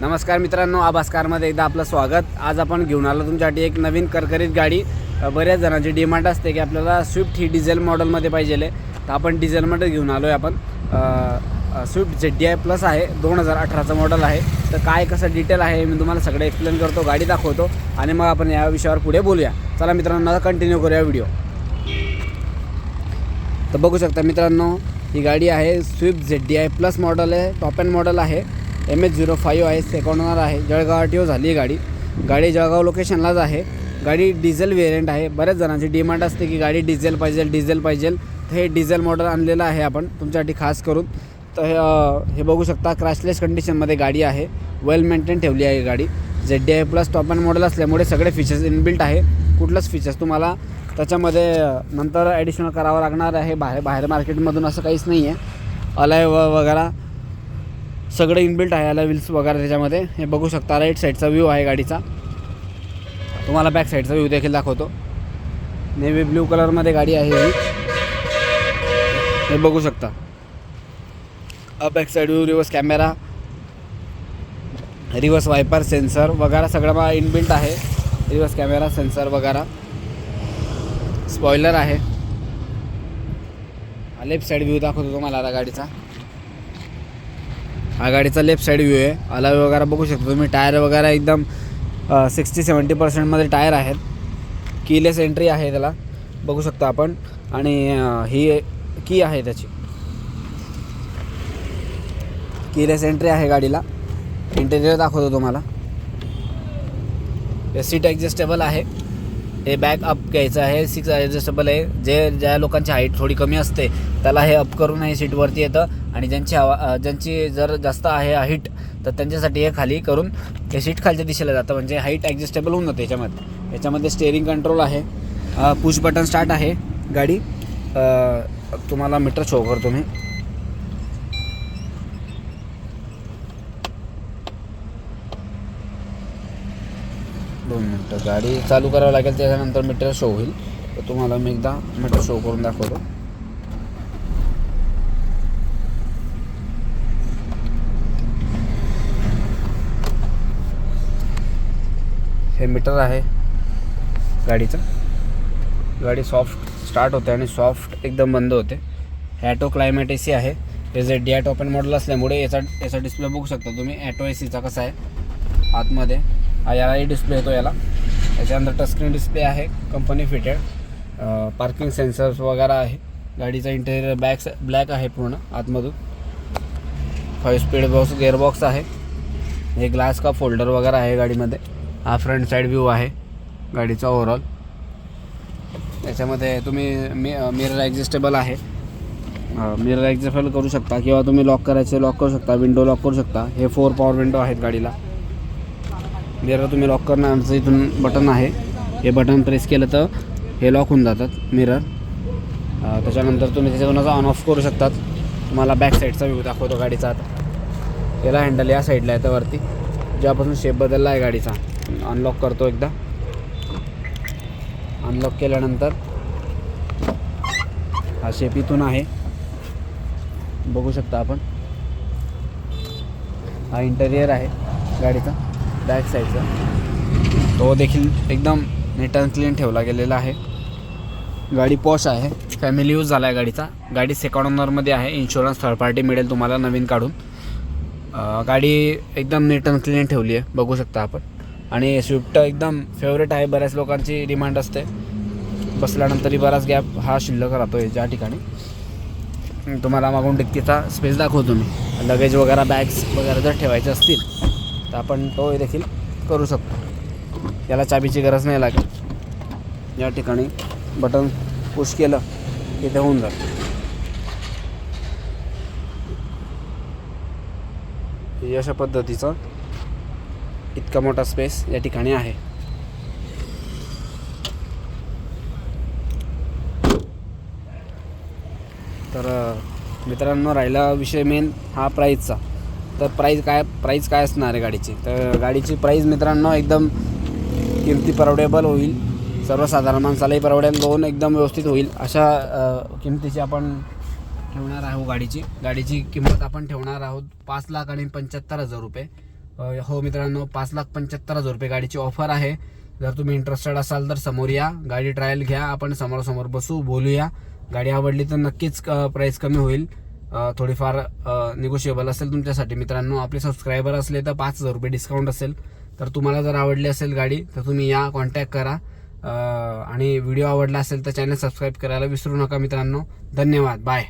नमस्कार मित्रांनो आभासकारमध्ये एकदा आपलं स्वागत. आज आपण घेऊन आलो तुमच्यासाठी एक नवीन करकरीत गाडी. बऱ्याच जणांची डिमांड असते की आपल्याला स्विफ्ट ही डिझेल मॉडेलमध्ये पाहिजे तर आपण डिझेलमध्ये घेऊन आलो आहे आपण Swift Z D I plus आहे दोन हजार अठराचं मॉडेल आहे. तर काय कसं डिटेल आहे मी तुम्हाला सगळं एक्सप्लेन करतो गाडी दाखवतो. आणि मग आपण या विषयावर पुढे बोलूया. चला मित्रांनो कंटिन्यू करूया व्हिडिओ तर बघू शकता मित्रांनो ही गाडी आहे Swift Z D I plus model आहे टॉप अँड मॉडेल आहे. एम एच झिरो फाईव्ह आहे सेकंड ओनर आहे. जळगाव आर टी ओ झाली आहे गाडी. गाडी जळगाव लोकेशनलाच आहे. गाडी डिझेल व्हेरियंट आहे. बऱ्याच जणांची डिमांड असते की गाडी डिझेल पाहिजे डिझेल पाहिजे. तर हे डिझेल मॉडेल आणलेलं आहे आपण तुमच्यासाठी खास करून. तर हे हे बघू शकता क्रॅशलेस कंडिशनमध्ये गाडी आहे. वेल मेंटेन ठेवली आहे गाडी. Z D I plus top end model असल्यामुळे सगळे फीचर्स इनबिल्ट आहे. कुठलंच फीचर्स तुम्हाला त्याच्यामध्ये नंतर ॲडिशनल करावं लागणार आहे. बाहेर बाहेर मार्केटमधून असं काहीच नाही आहे अलाय व वगैरे सगळं इनबिल्ट आहे अलाय व्हील्स वगैरे त्याच्यामध्ये. हे बघू शकता राईट साईडचा व्ह्यू आहे गाडीचा. तुम्हाला बॅक साईडचा व्ह्यू देखील दाखवतो. नेव्ही ब्ल्यू कलरमध्ये गाडी आहे ही. हे बघू शकता. Back side view reverse camera reverse wiper sensor वगैरे सगळं मला इनबिल्ट आहे. रिवर्स कॅमेरा सेन्सर वगैरे. स्पॉयलर आहे. लेफ्ट साईड व्ह्यू दाखवतो तुम्हाला आता गाडीचा. हा गाडीचा लेफ्ट साईड व्ह्यू आहे. अलाय वगैरे बघू शकता तुम्ही. टायर वगैरे एकदम सिक्स्टी सेवन्टी पर्सेंटमध्ये टायर आहेत. कीलेस एंट्री आहे त्याला. बघू शकता आपण. आणि ही की आहे त्याची. कीलेस एंट्री आहे गाडीला. इंटेरियर दाखवतो तुम्हाला. सीट ॲडजस्टेबल आहे. हे बॅक अप घ्यायचं आहे. सिक्स ॲडजस्टेबल आहे. जे ज्या लोकांची हाईट थोडी कमी असते त्याला हे अप करून हे सीटवरती येतं आणि ज्यांची हवा ज्यांची जर जास्त आहे हाईट तर त्यांच्यासाठी हे खाली करून हे सीट खालच्या दिशेला जातं. म्हणजे हाईट ॲडजस्टेबल होऊन जाते याच्यामध्ये. याच्यामध्ये स्टेअरिंग कंट्रोल आहे. पुश बटन स्टार्ट आहे. गाडी तुम्हाला मीटर शो करतो मी. दोन मिनटं. गाडी चालू करावं लागेल त्याच्यानंतर मीटर शो होईल. तर तुम्हाला मी एकदा मीटर शो करून दाखवतो. हे मीटर आहे गाडीचं. गाडी सॉफ्ट स्टार्ट होते आणि सॉफ्ट एकदम बंद होते. ॲटो क्लायमेट ए सी आहे. हे जे डी टॉप ओपन मॉडल असल्यामुळे याचा याचा डिस्प्ले बघू शकता तुम्ही. ॲटो ए सीचा कसा आहे? आतमध्ये. यालाही डिस्प्ले येतो याला. त्याच्यानंतर टचस्क्रीन डिस्प्ले आहे कंपनी फिटेड पार्किंग सेन्सर्स वगैरे आहे. गाडीचा इंटेरियर बॅक्स ब्लॅक आहे पूर्ण आतमधून. फाईव्ह स्पीड बॉक्स गेअरबॉक्स आहे. हे ग्लास का फोल्डर वगैरे आहे गाडीमध्ये. हा फ्रंट साईड व्ह्यू आहे गाडीचा ओव्हरऑल त्याच्यामध्ये तुम्ही मी मिरर ॲडजस्टेबल आहे. मिरर ॲडजस्टेबल करू शकता किंवा तुम्ही लॉक करायचे लॉक करू शकता विंडो लॉक करू शकता. हे फोर पॉवर विंडो आहेत गाडीला. मिरर तुम्ही लॉक करणारचं इथून बटन आहे. हे बटन प्रेस केलं तर हे लॉक होऊन जातात मिरर त्याच्यानंतर तुम्ही त्याच्यातून ऑन ऑफ करू शकतात. तुम्हाला बॅक साईडचा व्ह्यू दाखवतो गाडीचा आता. याला हँडल या साईडला आहे तर वरती. जेव्हापासून शेप बदलला आहे गाडीचा. अनलॉक करतो एकदा. अनलॉक केल्यानंतर हा शेप इथून आहे. बघू शकता आपण. हा इंटेरियर आहे गाडीचा. बॅक साईडचा. तो देखील एकदम नीट अँड क्लीन ठेवला गेलेला आहे. गाडी पॉश आहे. फॅमिली यूज झाला आहे गाडीचा. गाडी सेकंड ओनरमध्ये आहे. इन्शुरन्स थर्ड पार्टी मिळेल तुम्हाला नवीन काढून. गाडी एकदम नीट अँड क्लीन ठेवली आहे. बघू शकता आपण. आणि स्विफ्ट एकदम फेवरेट आहे. बऱ्याच लोकांची डिमांड असते. बसल्यानंतरही बराच गॅप हा शिल्लक राहतो आहे ज्या ठिकाणी. तुम्हाला मागून डिक्कीचा स्पेस दाखवतो मी. लगेज वगैरे बॅग्स वगैरे जर ठेवायचे असतील तर आपण तो देखील करू शकतो. याला चाबीची गरज नाही लागेल या ठिकाणी बटन पुश केलं की ते होऊन जातं अशा पद्धतीचं इतका मोठा स्पेस या ठिकाणी आहे. तर मित्रांनो राहिला विषय मेन हा प्राईजचा तर प्राईज काय प्राईज काय असणार आहे गाडीची? तर गाडीची प्राईज मित्रांनो एकदम किमती परवडेबल होईल. सर्वसाधारण माणसालाही परवडेल दोन एकदम व्यवस्थित होईल. अशा किमतीची आपण ठेवणार आहोत गाडीची. गाडीची किंमत आपण ठेवणार आहोत पाच लाख आणि पंच्याहत्तर हजार रुपये. हो मित्रांनो पाच लाख पंच्याहत्तर हजार रुपये गाडीची ऑफर आहे. जर तुम्ही इंटरेस्टेड असाल तर समोर या. गाडी ट्रायल घ्या. आपण समोरासमोर बसू बोलूया. गाडी आवडली तर नक्कीच प्राईस कमी होईल. थोडीफार निगोशिएबल असेल तुमच्यासाठी. मित्रांनो आपले सबस्क्रायबर असले तर पाच हजार रुपये डिस्काउंट असेल. तर तुम्हाला जर आवडली असेल गाडी तर तुम्ही या कॉन्टॅक्ट करा. आणि व्हिडिओ आवडला असेल तर चॅनल सबस्क्राईब करायला विसरू नका मित्रांनो. धन्यवाद. बाय